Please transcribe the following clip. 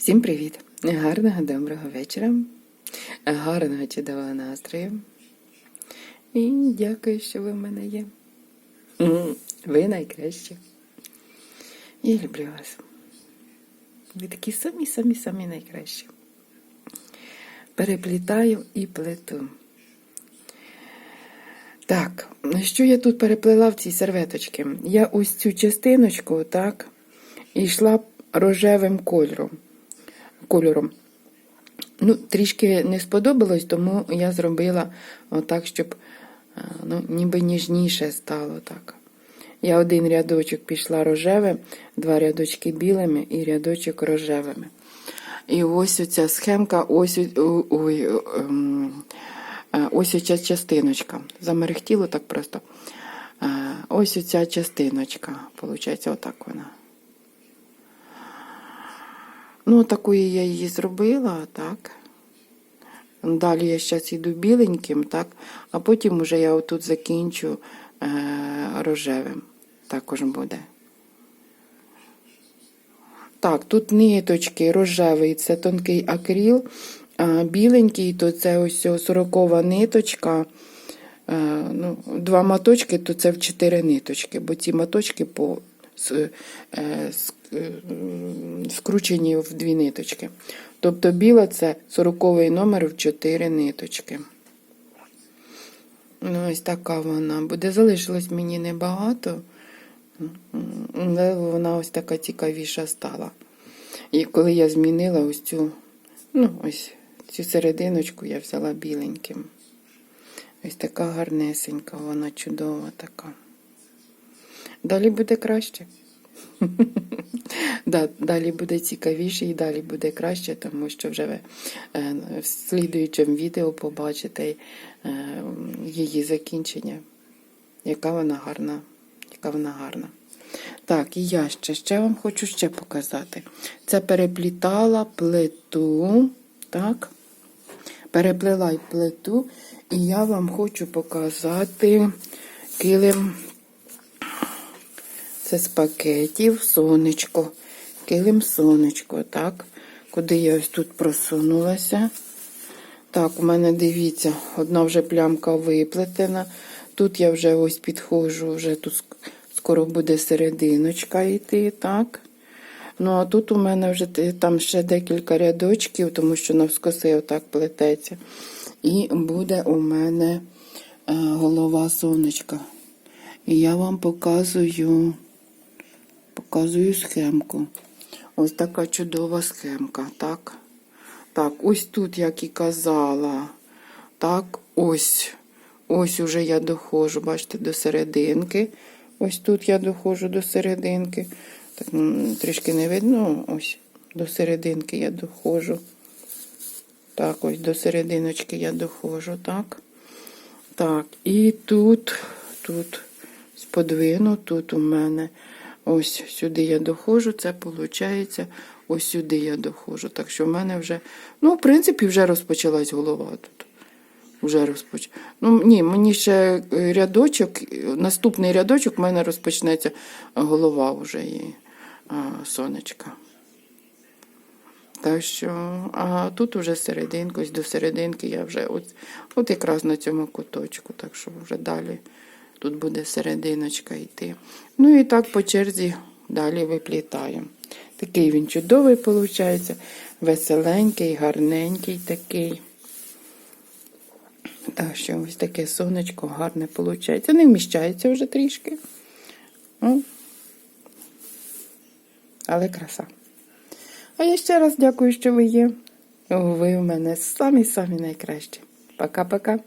Всім привіт! Гарного доброго вечора, гарного чудового настрою. І дякую, що ви в мене є. Ви найкращі. Я люблю вас. Ви такі самі, самі, самі найкращі. Переплітаю і плету. Так, що я тут переплела в цій серветочці? Я ось цю частиночку, так, і йшла рожевим кольором. Кольором. Ну, трішки не сподобалось, тому я зробила отак, щоб е, ну, ніби ніжніше стало так. Я один рядочок пішла рожевим, два рядочки білими і рядочок рожевими. І ось оця схемка, ось ой, ем, е, ось оця частиночка. Замерехтіло так просто. Е, Ось оця частиночка, виходить, отак вона. Ну, такою я її зробила, так. Далі я зараз йду біленьким, так, а потім уже я отут закінчу е, рожевим. Також буде. Так, тут ниточки рожевий, це тонкий акріл, а біленький, то це ось сорокова ниточка. Е, ну, два маточки, то це в чотири ниточки, бо ці маточки по, е, с- е, скручені в дві ниточки. Тобто біла це сороковий номер в чотири ниточки. Ну, ось така вона буде. Залишилось мені небагато, але вона ось така цікавіша стала. І коли я змінила ось цю, ну, ось цю серединочку, я взяла біленьким. Ось така гарнесенька, вона чудова така. Далі буде краще. Да, далі буде цікавіше і далі буде краще, тому що вже ви е, в слідуючому відео побачите е, її закінчення. Яка вона гарна, яка вона гарна. Так, і я ще, ще вам хочу ще показати. Це переплітала плиту, так? Переплела й плиту, і я вам хочу показати килим. Це з пакетів сонечко. Килим сонечко, так? Куди я ось тут просунулася. Так, у мене дивіться, одна вже плямка виплетена. Тут я вже ось підходжу, вже тут скоро буде серединочка йти, так? Ну, а тут у мене вже там ще декілька рядочків, тому що навскоси отак плететься. І буде у мене е, голова сонечка. І я вам показую, показую схемку. Ось така чудова схемка, так? Так, ось тут, як і казала. Так, ось. Ось уже я доходжу, бачите, до серединки. Ось тут я доходжу до серединки. Так, трішки не видно. Ось до серединки я доходжу. Так, ось до серединочки я доходжу, так. Так, і тут, тут сподвину, тут у мене ось сюди я доходжу, це виходить, ось сюди я доходжу. Так що в мене вже, ну, в принципі, вже розпочалась голова тут. Вже розпоч... Ну, ні, мені ще е, рядочок, наступний рядочок в мене розпочнеться голова вже і а, сонечка. Так що, а тут уже серединку, ось до серединки я вже от, от якраз на цьому куточку, так що вже далі тут буде серединочка йти. Ну і так по черзі далі виплітаємо. Такий він чудовий, виходить, веселенький, гарненький такий. Так що ось таке сонечко гарне виходить. Не вміщається вже трішки. Ну, але краса. А я ще раз дякую, що ви є. Ви в мене самі-самі найкращі. Пока-пока.